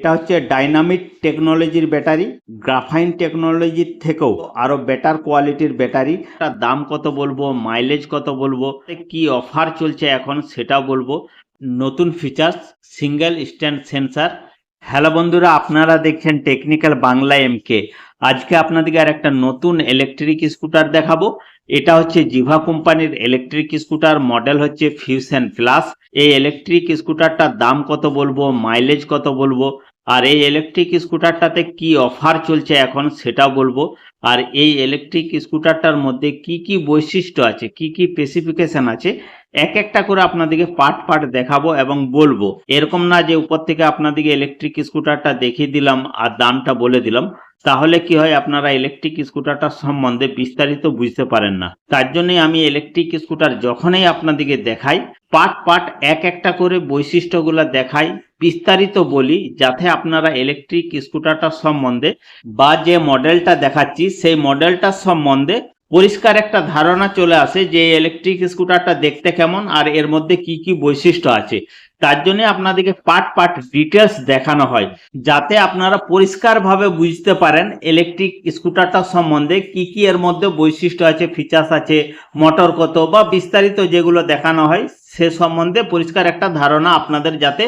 এটা হচ্ছে ডাইনামিক টেকনোলজির ব্যাটারি, গ্রাফাইন টেকনোলজির থেকেও আরও বেটার কোয়ালিটির ব্যাটারি। তার দাম কত বলব মাইলেজ কত বলব কি অফার চলছে এখন সেটা বলব। নতুন features single stand sensor hello বন্ধুরা, আপনারা দেখছেন টেকনিক্যাল বাংলা এমকে আজকে আপনাদেরকে আর একটা নতুন ইলেকট্রিক স্কুটার দেখাবো। এটা হচ্ছে জিভা কোম্পানির ইলেকট্রিক স্কুটার মডেল হচ্ছে ফিউশন প্লাস এই ইলেকট্রিক স্কুটারটার দাম কত বলব? মাইলেজ কত বলব? আর এই ইলেকট্রিক স্কুটারটাতে কি অফার চলছে এখন সেটা বলব। আর এই ইলেকট্রিক স্কুটারটার মধ্যে কি কি বৈশিষ্ট্য আছে? কি কি স্পেসিফিকেশন আছে? এক একটা করে আপনাদেরকে পার্ট পার্ট দেখাবো এবং বলব। এরকম না যে উপর থেকে আপনাদেরকে ইলেকট্রিক স্কুটারটা দেখিয়ে দিলাম আর দামটা বলে দিলাম। তাহলে কি হয়, আপনারা ইলেকট্রিক স্কুটারটার সম্বন্ধে বিস্তারিত বুঝতে পারেন না। তার জন্যই আমি ইলেকট্রিক স্কুটার যখনই আপনাদেরকে দেখাই পার্ট পার্ট এক একটা করে বৈশিষ্ট্যগুলো দেখাই, বিস্তারিত বলি, যাতে আপনারা ইলেকট্রিক স্কুটারটার সম্বন্ধে বা যে মডেলটা দেখাচ্ছি, সেই মডেলটার সম্বন্ধে পরিষ্কার একটা ধারণা চলে আসে যে ইলেকট্রিক স্কুটারটা দেখতে কেমন আর এর মধ্যে কি কি বৈশিষ্ট্য আছে। তার জন্য আপনাদেরকে পার্ট পার্ট ডিটেলস দেখানো হয়, যাতে আপনারা পরিষ্কারভাবে বুঝতে পারেন ইলেকট্রিক স্কুটারটা সম্বন্ধে কি কি এর মধ্যে বৈশিষ্ট্য আছে ফিচার্স আছে মোটর কত বা বিস্তারিত যেগুলো দেখানো হয়, সে সম্বন্ধে পরিষ্কার একটা ধারণা আপনাদের যাতে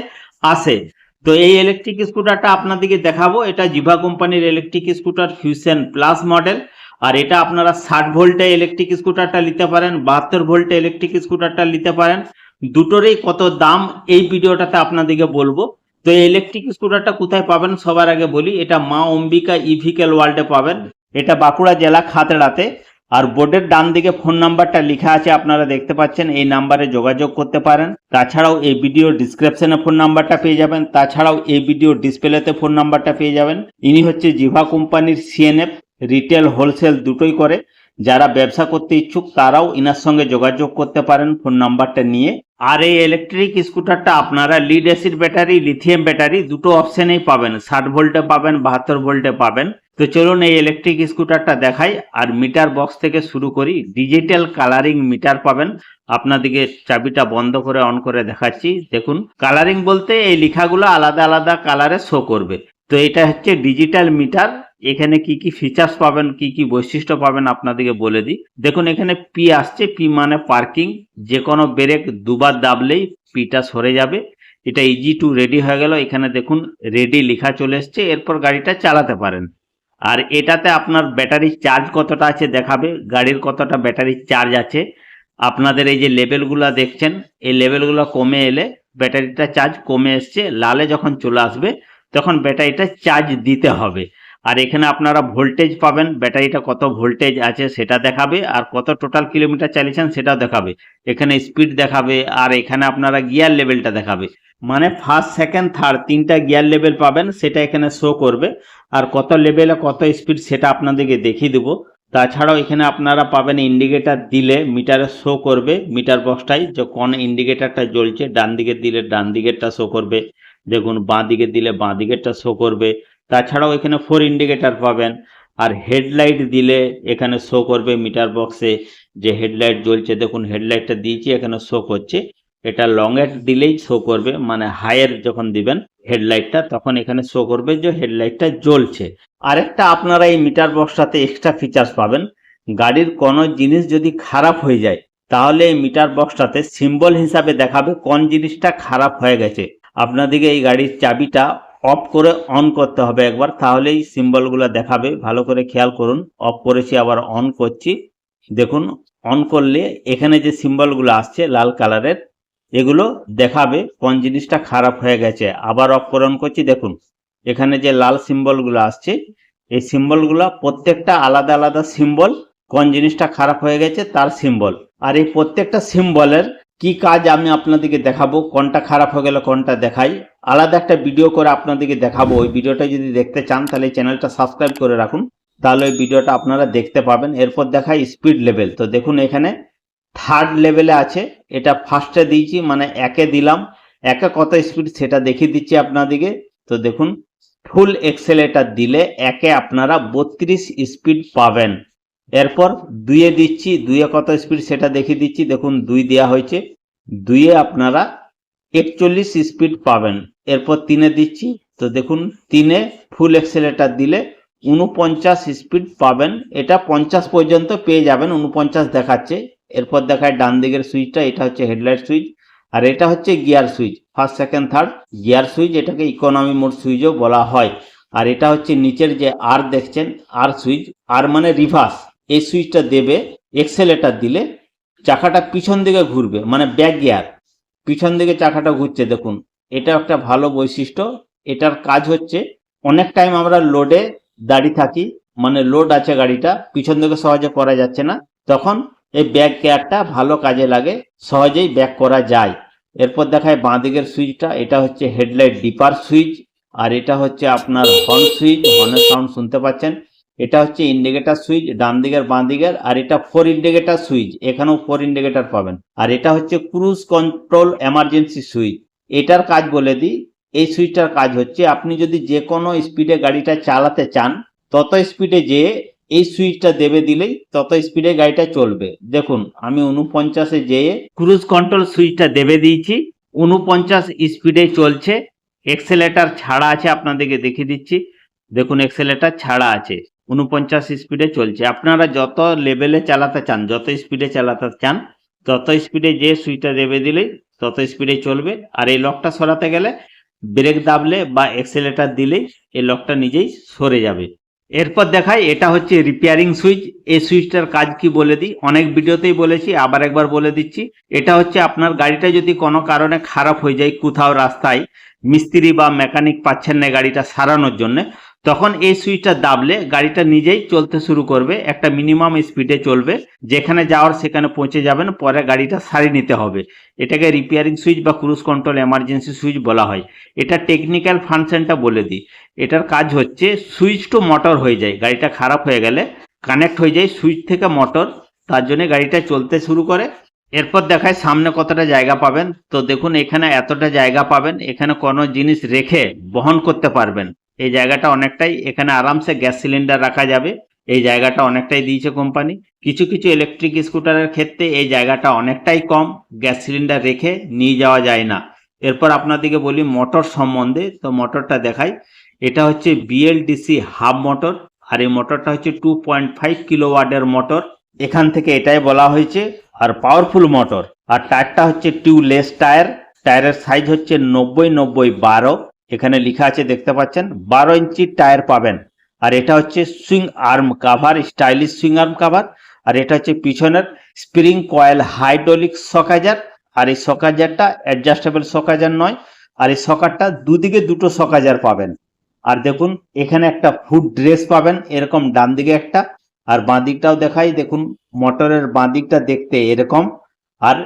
আসে। তো এই ইলেকট্রিক স্কুটারটা আপনাদেরকে দেখাবো, এটা জিভা কোম্পানির electric scooter fusion plus model আর এটা আপনারা ষাট ভোল্টে ইলেকট্রিক স্কুটারটা নিতে পারেন, বাহাত্তর ভোল্টে ইলেকট্রিক স্কুটারটা নিতে পারেন। দুটোরই কত দাম এই ভিডিওটাতে আপনাদেরকে বলব। তো এই ইলেকট্রিক স্কুটারটা কোথায় পাবেন সবার আগে বলি, এটা মা অম্বিকা ইভিকেল ওয়ার্ল্ডে পাবেন। এটা বাঁকুড়া জেলা খাতড়াতে। আর বোর্ডের ডান দিকে ফোন নাম্বারটা লেখা আছে, আপনারা দেখতে পাচ্ছেন, এই নাম্বারে যোগাযোগ করতে পারেন। তাছাড়াও এই ভিডিও ডিসক্রিপশনে ফোন নাম্বারটা পেয়ে যাবেন। তাছাড়াও এই ভিডিও ডিসপ্লেতে ফোন নাম্বারটা পেয়ে যাবেন। ইনি হচ্ছে জিভা কোম্পানির সিএনএফ রিটেল হোলসেল দুটোই করে। যারা ব্যবসা করতে ইচ্ছুক, তারাও ইনার সঙ্গে যোগাযোগ করতে পারেন ফোন নাম্বারটা নিয়ে। আর এই ইলেকট্রিক স্কুটারটা আপনারা lead acid battery lithium battery দুটো অপশনেই পাবেন। ষাট ভোল্টে পাবেন, বাহাত্তর ভোল্টে পাবেন। তো চলুন এই ইলেকট্রিক স্কুটারটা দেখাই আর মিটার বক্স থেকে শুরু করি। ডিজিটাল কালারিং মিটার পাবেন। আপনাদেরকে চাবিটা বন্ধ করে অন করে দেখাচ্ছি। দেখুন কালারিং বলতে এই লেখাগুলো আলাদা আলাদা কালারে শো করবে। তো এটা হচ্ছে ডিজিটাল মিটার এখানে কি কি ফিচার্স পাবেন, কি কি বৈশিষ্ট্য পাবেন আপনাদেরকে বলে দিই। দেখুন, এখানে পি আসছে পি মানে পার্কিং যে কোনো ব্রেক দুবার দাবলেই পিটা সরে যাবে। এটা ইজি টু রেডি হয়ে গেল। এখানে দেখুন রেডি লেখা চলে এসছে, এরপর গাড়িটা চালাতে পারেন। আর এটাতে আপনার ব্যাটারি চার্জ কতটা আছে দেখাবে। গাড়ির কতটা ব্যাটারি চার্জ আছে। আপনাদের এই যে লেভেলগুলো দেখছেন, এই লেভেলগুলো কমে এলে ব্যাটারিটা চার্জ কমে এসছে। লালে যখন চলে আসবে, তখন ব্যাটারিটা চার্জ দিতে হবে। আর এখানে আপনারা ভোল্টেজ পাবেন, ব্যাটারিটা কত ভোল্টেজ আছে সেটা দেখাবে, আর কত টোটাল কিলোমিটার চালিয়েছেন সেটাও দেখাবে। এখানে স্পিড দেখাবে, আর এখানে আপনারা গিয়ার লেভেলটা দেখাবে। মানে ফার্স্ট সেকেন্ড থার্ড তিনটা গিয়ার লেভেল পাবেন, সেটা এখানে শো করবে। আর কত লেভেলে কত স্পিড সেটা আপনাদেরকে দেখিয়ে দেবো। তাছাড়াও এখানে আপনারা পাবেন ইন্ডিকেটার দিলে মিটারে শো করবে মিটার বক্সটাই যে কোন ইন্ডিকেটারটা জ্বলছে, ডান দিকে দিলে ডান দিকেরটা শো করবে। দেখুন, বাঁ দিকে দিলে বাঁ দিকেরটা শো করবে। তাছাড়াও এখানে ফোর ইন্ডিকেটার পাবেন। আর হেডলাইট দিলে এখানে শো করবে মিটার বক্সে যে হেডলাইট জ্বলছে। দেখুন হেডলাইটটা দিয়েছি, এখানে শো করছে। এটা লং এর দিলেই শো করবে মানে হাইয়ের যখন দিবেন হেডলাইটটা তখন এখানে শো করবে যে হেডলাইটটা জ্বলছে। আরেকটা আপনারা এই মিটার বক্সটাতে এক্সট্রা ফিচার্স পাবেন। গাড়ির কোনো জিনিস যদি খারাপ হয়ে যায়, তাহলে এই মিটার বক্সটাতে সিম্বল হিসাবে দেখাবে কোন জিনিসটা খারাপ হয়ে গেছে। আপনাদেরকে এই গাড়ির চাবিটা অফ করে অন করতে হবে একবার, তাহলেই সিম্বলগুলো দেখাবে। ভালো করে খেয়াল করুন, অফ করেছি, আবার অন করছি। দেখুন অন করলে এখানে যে সিম্বলগুলো আসছে, লাল কালারের, এগুলো দেখাবে, কোন জিনিসটা খারাপ হয়ে গেছে। আবার অফ করে অন করছি, দেখুন, এখানে যে লাল সিম্বলগুলো আসছে, এই সিম্বলগুলো প্রত্যেকটা আলাদা আলাদা সিম্বল কোন জিনিসটা খারাপ হয়ে গেছে, তার সিম্বল আর এই প্রত্যেকটা সিম্বলের কি কাজ আমি আপনাদেরকে দেখাবো, কোনটা খারাপ হয়ে গেলে, কোনটা দেখাই। আলাদা একটা ভিডিও করে আপনাদেরকে দেখাবো। ওই ভিডিওটা যদি দেখতে চান, তাহলে চ্যানেলটা সাবস্ক্রাইব করে রাখুন। তাহলে ওই ভিডিওটা আপনারা দেখতে পাবেন। এরপর দেখাই স্পিড লেভেল তো দেখুন এখানে থার্ড লেভেলে আছে। এটা ফার্স্টে দিয়েছি মানে একে দিলাম। একে কত স্পিড সেটা দেখিয়ে দিচ্ছি আপনাদেরকে। তো দেখুন ফুল এক্সেলেটার দিলে একে আপনারা বত্রিশ স্পিড পাবেন। এরপর দুইয়ে দিচ্ছি, দুইয়ে কত স্পিড সেটা দেখিয়ে দিচ্ছি। দেখুন, দুই দেওয়া হয়েছে। দুইয়ে আপনারা একচল্লিশ স্পিড পাবেন। এরপর তিনে দিচ্ছি। তো দেখুন, তিনে ফুল এক্সেলেটার দিলে উনপঞ্চাশ স্পিড পাবেন। এটা পঞ্চাশ পর্যন্ত পেয়ে যাবেন উনপঞ্চাশ দেখাচ্ছে। এরপর দেখায় ডান দিকের সুইচটা এটা হচ্ছে হেডলাইট সুইচ আর এটা হচ্ছে gear switch first second third gear switch এটাকে ইকোনমি মোড সুইচও বলা হয়। আর এটা হচ্ছে নিচের যে আর দেখছেন আর সুইচ আর মানে রিভার্স এই সুইচটা দেবে এক্সেলেটার দিলে চাকাটা পিছন দিকে ঘুরবে মানে ব্যাক গিয়ার পিছন দিকে চাকাটা ঘুরছে, দেখুন, এটা একটা ভালো বৈশিষ্ট্য, এটার কাজ হচ্ছে অনেক টাইম আমরা লোডে দাঁড়িয়ে থাকি মানে লোড আছে গাড়িটা, পিছন দিকে সহজে করা যাচ্ছে না, তখন এই ব্যাক গিয়ারটা ভালো কাজে লাগে, সহজেই ব্যাক করা যায়। এরপর দেখায় বাঁ দিকের সুইচটা, এটা হচ্ছে হেডলাইট ডিপার সুইচ, আর এটা হচ্ছে আপনার হর্ন সুইচ হর্নের সাউন্ড শুনতে পাচ্ছেন। এটা হচ্ছে ইন্ডিকেটার সুইচ ডান দিকের বাঁ দিকের আর এটা ফোর ইন্ডিকেটার সুইচ এখানেও ফোর ইন্ডিকেটার পাবেন। আর এটা হচ্ছে ক্রুজ কন্ট্রোল এমার্জেন্সি সুইচ এটার কাজ বলে দিই, এই সুইচটার কাজ হচ্ছে আপনি যদি যে কোনো স্পিডে গাড়িটা চালাতে চান, তত স্পিডে যেয়ে এই সুইচটা দেবে দিলেই তত স্পিডে গাড়িটা চলবে। দেখুন, আমি উনপঞ্চাশে যেয়ে ক্রুজ কন্ট্রোল সুইচটা দেবে দিয়েছি উনপঞ্চাশ স্পিডে চলছে এক্সেলেটার ছাড়া আছে, আপনাদেরকে দেখিয়ে দিচ্ছি। দেখুন এক্সেলেটার ছাড়া আছে। উনপঞ্চাশ স্পিডে চলছে। আপনারা যত লেভেলে চালাতে চান, যত স্পিডে চালাতে চান, তত স্পিডে যে সুইচটা দেবে দিলেই তত স্পিডে চলবে। আর এই লকটা সরাতে গেলে ব্রেক দাবলে বা এক্সেলেটার দিলেই এই লকটা নিজেই সরে যাবে। এরপর দেখাই, এটা হচ্ছে রিপেয়ারিং সুইচ। এই সুইচটার কাজ কি বলে দিই? অনেক ভিডিওতেই বলেছি, আবার একবার বলে দিচ্ছি। এটা হচ্ছে আপনার গাড়িটা যদি কোনো কারণে খারাপ হয়ে যায় কোথাও রাস্তায়, মিস্ত্রি বা মেকানিক পাচ্ছেন না গাড়িটা সারানোর জন্য তখন এই সুইচটা দাবলে গাড়িটা নিজেই চলতে শুরু করবে, একটা মিনিমাম স্পিডে চলবে। যেখানে যাওয়ার সেখানে পৌঁছে যাবেন, পরে গাড়িটা সারিয়ে নিতে হবে। এটাকে রিপেয়ারিং সুইচ বা ক্রুজ কন্ট্রোল এমার্জেন্সি সুইচ বলা হয়। এটা টেকনিক্যাল ফাংশনটা বলে দিই। এটার কাজ হচ্ছে সুইচ টু মোটর হয়ে যায়। গাড়িটা খারাপ হয়ে গেলে কানেক্ট হয়ে যায় সুইচ থেকে মোটর তার জন্য গাড়িটা চলতে শুরু করে। এরপর দেখায় সামনে কতটা জায়গা পাবেন। তো দেখুন, এখানে এতটা জায়গা পাবেন, এখানে কোনো জিনিস রেখে বহন করতে পারবেন। এই জায়গাটা অনেকটাই, এখানে আরামসে গ্যাস সিলিন্ডার রাখা যাবে। এই জায়গাটা অনেকটাই দিয়েছে কোম্পানি। কিছু কিছু ইলেকট্রিক স্কুটারের ক্ষেত্রে এই জায়গাটা অনেকটাই কম, গ্যাস সিলিন্ডার রেখে নিয়ে যাওয়া যায় না। এরপর আপনাদেরকে বলি মোটর সম্বন্ধে, তো মোটরটা দেখাই। এটা হচ্ছে বিএলডিসি হাব মোটর আর এই মোটরটা হচ্ছে টু পয়েন্ট ফাইভ কিলোওয়াটের মোটর এখান থেকে এটাই বলা হয়েছে, আর পাওয়ারফুল মোটর আর টায়ারটা হচ্ছে টিউলেস টায়ার টায়ারের সাইজ হচ্ছে নব্বই নব্বই বারো। এখানে লেখা আছে, দেখতে পাচ্ছেন, বারো ইঞ্চি টায়ার পাবেন। আর এটা হচ্ছে swing arm cover, stylish swing arm cover. আর এটা হচ্ছে পিছনের স্প্রিং কয়েল হাইড্রোলিক সকাজার আর এই সকাজারটা অ্যাডজাস্টেবল সকাজার নয়। আর এই সকারটা দুদিকে দুটো সকাজার পাবেন। আর দেখুন, এখানে একটা ফুড ড্রেস পাবেন, এরকম ডান দিকে একটা। আর বাঁ দিকটাও দেখাই, দেখুন, মোটরের বাঁ দিকটা দেখতে এরকম। আর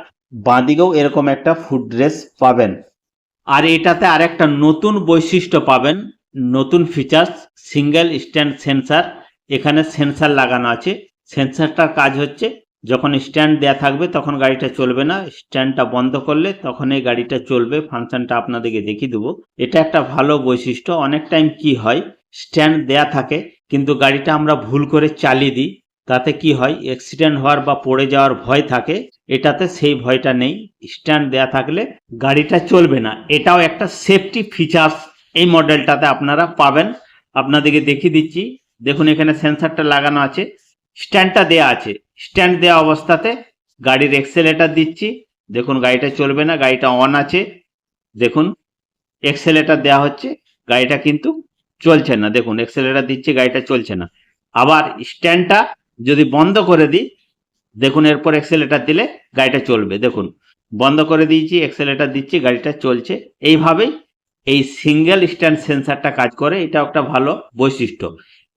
বাঁ দিকেও এরকম একটা ফুড ড্রেস পাবেন। আর এটাতে আর একটা নতুন বৈশিষ্ট্য পাবেন, নতুন ফিচার্স সিঙ্গেল স্ট্যান্ড সেন্সার এখানে সেন্সার লাগানো আছে। সেন্সারটার কাজ হচ্ছে, যখন স্ট্যান্ড দেয়া থাকবে তখন গাড়িটা চলবে না স্ট্যান্ডটা বন্ধ করলে তখন এই গাড়িটা চলবে ফাংশনটা আপনাদেরকে দেখিয়ে দেবো। এটা একটা ভালো বৈশিষ্ট্য, অনেক টাইম কি হয় স্ট্যান্ড দেয়া থাকে, কিন্তু গাড়িটা আমরা ভুল করে চালিয়ে দিই। তাতে কি হয়? অ্যাক্সিডেন্ট হওয়ার বা পড়ে যাওয়ার ভয় থাকে, এটাতে সেই ভয়টা নেই। স্ট্যান্ড দেয়া থাকলে গাড়িটা চলবে না। এটাও একটা সেফটি ফিচার্স এই মডেলটাতে আপনারা পাবেন। আপনাদেরকে দেখিয়ে দিচ্ছি। দেখুন, এখানে সেন্সারটা লাগানো আছে। স্ট্যান্ডটা দেয়া আছে। স্ট্যান্ড দেওয়া অবস্থাতে গাড়ির এক্সেলেটার দিচ্ছি। দেখুন, গাড়িটা চলবে না, গাড়িটা অন আছে। দেখুন এক্সেলেটার দেওয়া হচ্ছে। গাড়িটা কিন্তু চলছে না। দেখুন এক্সেলেটার দিচ্ছি, গাড়িটা চলছে না। আবার স্ট্যান্ডটা যদি বন্ধ করে দিই, দেখুন এরপর এক্সেলেটার দিলে গাড়িটা চলবে। দেখুন, বন্ধ করে দিয়েছি এক্সেলেটার দিচ্ছি, গাড়িটা চলছে। এইভাবেই এই সিঙ্গেল স্ট্যান্ড সেন্সারটা কাজ করে। এটা একটা ভালো বৈশিষ্ট্য।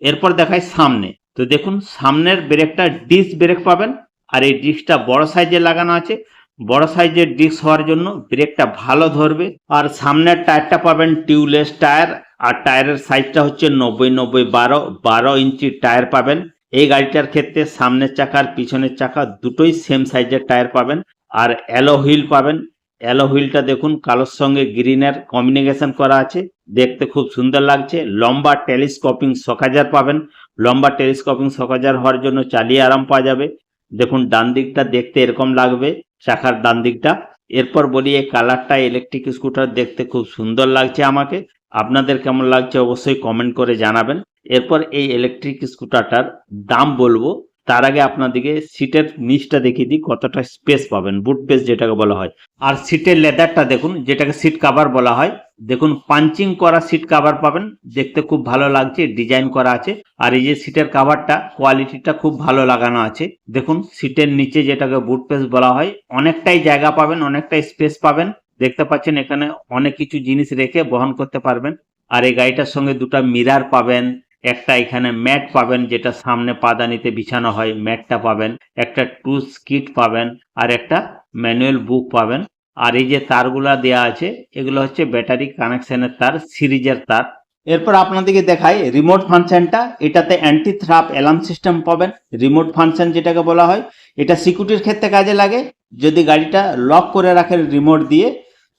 এরপর দেখায় সামনে। তো দেখুন, সামনের ব্রেকটা ডিস্ক ব্রেক পাবেন, আর এই ডিস্কটা বড় সাইজে লাগানো আছে। বড় সাইজের ডিস্ক হওয়ার জন্য ব্রেকটা ভালো ধরবে। আর সামনের টায়ারটা পাবেন টিউবলেস টায়ার আর টায়ারের সাইজটা হচ্ছে নব্বই নব্বই বারো বারো ইঞ্চি টায়ার পাবেন। এই গাড়িটার ক্ষেত্রে সামনের চাকা আর পিছনের চাকা দুটোই সেম সাইজের টায়ার পাবেন আর অ্যালো হুইল পাবেন। অ্যালো হুইলটা দেখুন, কালোর সঙ্গে গ্রিনের কম্বিনেশন করা আছে। দেখতে খুব সুন্দর লাগছে। লম্বা টেলিস্কোপিং সকাজার পাবেন। লম্বা টেলিস্কোপিং সকাজার হওয়ার জন্য চালিয়ে আরাম পাওয়া যাবে। দেখুন, ডান দিকটা দেখতে এরকম লাগবে, চাকার ডান দিকটা। এরপর বলি, এই কালারটা ইলেকট্রিক স্কুটার দেখতে খুব সুন্দর লাগছে আমাকে। আপনাদের কেমন লাগছে অবশ্যই কমেন্ট করে জানাবেন। এরপর এই ইলেকট্রিক স্কুটারটার দাম বলব। তার আগে আপনাদেরকে সিটের নিচটা দেখিয়ে দিই, কতটা স্পেস পাবেন। বুট পেস যেটাকে বলা হয়। আর সিটের লেদারটা দেখুন, যেটাকে সিট কাভার বলা হয়। দেখুন পাঞ্চিং করা সিট কাভার পাবেন। দেখতে খুব ভালো লাগছে ডিজাইন করা আছে। আর এই যে সিটের কাভারটা কোয়ালিটিটা খুব ভালো লাগানো আছে। দেখুন সিটের নিচে যেটাকে বুট পেস বলা হয়, অনেকটাই জায়গা পাবেন, অনেকটাই স্পেস পাবেন। দেখতে পাচ্ছেন, এখানে অনেক কিছু জিনিস রেখে বহন করতে পারবেন। আর এই গাড়িটার সঙ্গে দুটো মিরার পাবেন। একটা এখানে ম্যাট পাবেন যেটা সামনে পাদানিতে বিছানো হয়, ম্যাটটা পাবেন। একটা টু স্কিট পাবেন আর একটা ম্যানুয়াল বুক পাবেন। আর এই যে তারগুলা দেয়া আছে, এগুলো হচ্ছে ব্যাটারি কানেকশনের তার, সিরিজের তার। এরপর আপনাদেরকে দেখাই রিমোট ফাংশনটা। এটাতে অ্যান্টি থ্রাপ অ্যালার্ম সিস্টেম পাবেন। রিমোট ফাংশন যেটাকে বলা হয়, এটা সিকিউরিটির ক্ষেত্রে কাজে লাগে। যদি গাড়িটা লক করে রাখেন রিমোট দিয়ে,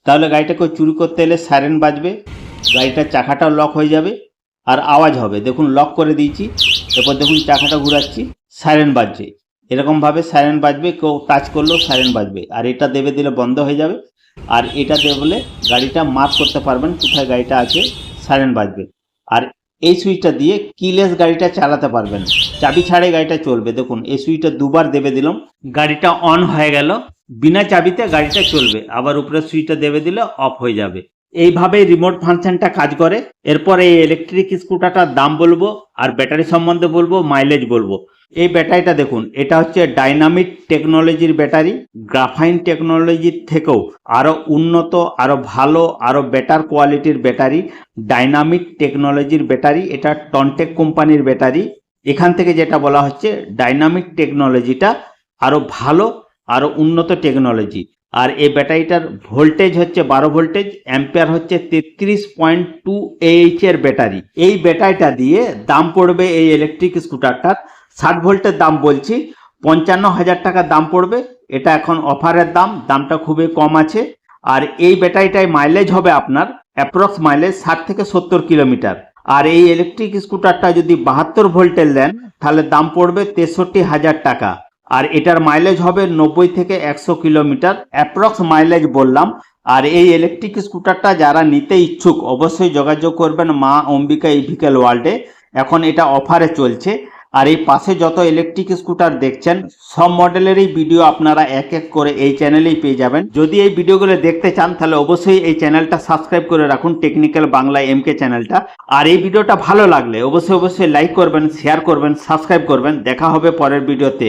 তাহলে গাড়িটাকে চুরি করতে এলে সাইরেন বাজবে। গাড়িটার চাকাটাও লক হয়ে যাবে। আর আওয়াজ হবে। দেখুন লক করে দিয়েছি। এরপর দেখুন, চাকাটা ঘুরাচ্ছি। সাইরেন বাজছে। এরকমভাবে সাইরেন বাজবে, কেউ টাচ করলেও সাইরেন বাজবে। আর এটা দেবে দিলে বন্ধ হয়ে যাবে। আর এটা দেবে বলে গাড়িটা মার্ক করতে পারবেন কোথায় গাড়িটা আছে সাইরেন বাজবে। আর এই সুইচটা দিয়ে কিলেস গাড়িটা চালাতে পারবেন। চাবি ছাড়াই গাড়িটা চলবে। দেখুন, এই সুইচটা দুবার দেবে দিলাম। গাড়িটা অন হয়ে গেল। বিনা চাবিতে গাড়িটা চলবে। আবার উপরে সুইচটা দেবে দিলে অফ হয়ে যাবে। এইভাবে রিমোট ফাংশনটা কাজ করে। এরপর এই ইলেকট্রিক স্কুটারটার দাম বলব আর ব্যাটারি সম্বন্ধে বলব মাইলেজ বলব। এই ব্যাটারিটা দেখুন, এটা হচ্ছে ডাইনামিক টেকনোলজির ব্যাটারি গ্রাফাইন টেকনোলজির থেকেও আরও উন্নত আরও ভালো আরও বেটার কোয়ালিটির ব্যাটারি ডাইনামিক টেকনোলজির ব্যাটারি এটা টনটেক কোম্পানির ব্যাটারি এখান থেকে যেটা বলা হচ্ছে ডাইনামিক টেকনোলজিটা আরও ভালো আরও উন্নত টেকনোলজি আর এই ব্যাটারিটার ভোল্টেজ হচ্ছে বারো ভোল্টেজ, অ্যাম্পিয়ার হচ্ছে তেত্রিশ পয়েন্ট টু এইচ এর ব্যাটারি। এই ব্যাটারিটা দিয়ে দাম পড়বে এই ইলেকট্রিক স্কুটারটার ষাট ভোল্টের দাম বলছি, পঞ্চান্ন হাজার টাকা দাম পড়বে। এটা এখন অফারের দাম, দামটা খুবই কম আছে। আর এই ব্যাটারিটায় মাইলেজ হবে আপনার অ্যাপ্রক্স মাইলেজ ষাট থেকে সত্তর কিলোমিটার। আর এই ইলেকট্রিক স্কুটারটা যদি বাহাত্তর ভোল্টের দেন, তাহলে দাম পড়বে তেষট্টি হাজার টাকা। আর এটার মাইলেজ হবে নব্বই থেকে একশো কিলোমিটার অ্যাপ্রক্স মাইলেজ বললাম। আর এই ইলেকট্রিক স্কুটারটা যারা নিতে ইচ্ছুক, অবশ্যই যোগাযোগ করবেন মা অম্বিকা ইভিক্যাল ওয়ার্ল্ডে এখন এটা অফারে চলছে। আর এই পাশে যত ইলেকট্রিক স্কুটার দেখছেন, সব মডেলেরই ভিডিও আপনারা এক এক করে এই চ্যানেলেই পেয়ে যাবেন। যদি এই ভিডিওগুলো দেখতে চান, তাহলে অবশ্যই এই চ্যানেলটা সাবস্ক্রাইব করে রাখুন টেকনিক্যাল বাংলা এমকে চ্যানেলটা আর এই ভিডিওটা ভালো লাগলে, অবশ্যই অবশ্যই লাইক করবেন শেয়ার করবেন সাবস্ক্রাইব করবেন। দেখা হবে পরের ভিডিওতে